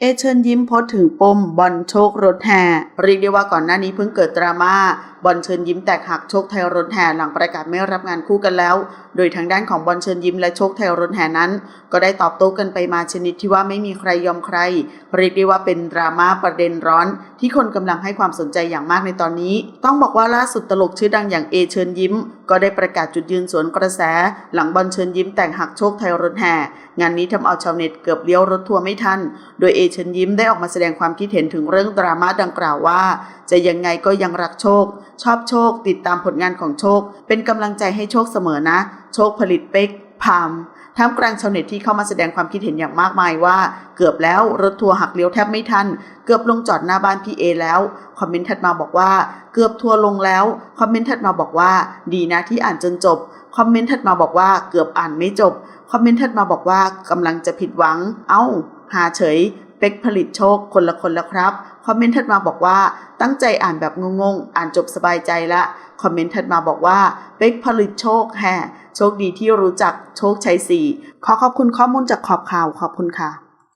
เอเชิญยิ้มโพสถึงปมบอลโชครถแห่เรียกได้ว่าก่อนหน้านี้เพิ่งเกิดดราม่าบอลเชิญยิ้มแตกหักโชคไทยรถแห่หลังประกาศไม่รับงานคู่กันแล้ว โดยทางด้านของบอลเชิญยิ้มและโชคไทยรถแห่นั้น ก็ได้ตอบโต้กันไปมาชนิดที่ว่าไม่มีใครยอมใคร เรียกได้ว่าเป็นดราม่าประเด็นร้อน ที่คนกำลังให้ความสนใจอย่างมากในตอนนี้ ต้องบอกว่าล่าสุดตลกชื่อดังอย่างเอเชิญยิ้มก็ได้ประกาศจุดยืนสวนกระแส หลังบอลเชิญยิ้มแต่งหักโชคไทยรถแห่งานนี้ทำเอาชาวเน็ตเกือบเลี้ยวรถทัวร์ไม่ทัน โดยเอเชิญยิ้มได้ออกมาแสดงความคิดเห็นถึงเรื่องดราม่าดังกล่าวว่า จะยังไงก็ยังรักโชค ชอบโชค ติดตามผลงานของโชค เป็นกำลังใจให้โชคเสมอนะ โชคผลิตเป๊กพาม ท่ามกลางชาวเน็ตที่เข้ามาแสดงความคิดเห็นอย่างมากมายว่า เกือบแล้วรถทัวร์หักเลี้ยวแทบไม่ทัน เกือบลงจอดหน้าบ้านพี่เอแล้ว คอมเมนต์ถัดมาบอกว่า เกือบทัวร์ลงแล้ว คอมเมนต์ถัดมาบอกว่า ดีนะที่อ่านจนจบ คอมเมนต์ถัดมาบอกว่าเกือบอ่านไม่จบ คอมเมนต์ถัดมาบอกว่ากำลังจะผิดหวัง เอ้าหาเฉย เป็กผลิตโชคคนละคนแล้วครับ คอมเมนต์ถัดมาบอกว่าตั้งใจอ่านแบบงงๆ อ่านจบสบายใจละ คอมเมนต์ถัดมาบอกว่าเป็กผลิตโชคแฮ่โชคดีที่รู้จักโชคชัยสี่ขอขอบคุณข้อมูลจากขอบข่าวขอบคุณค่ะ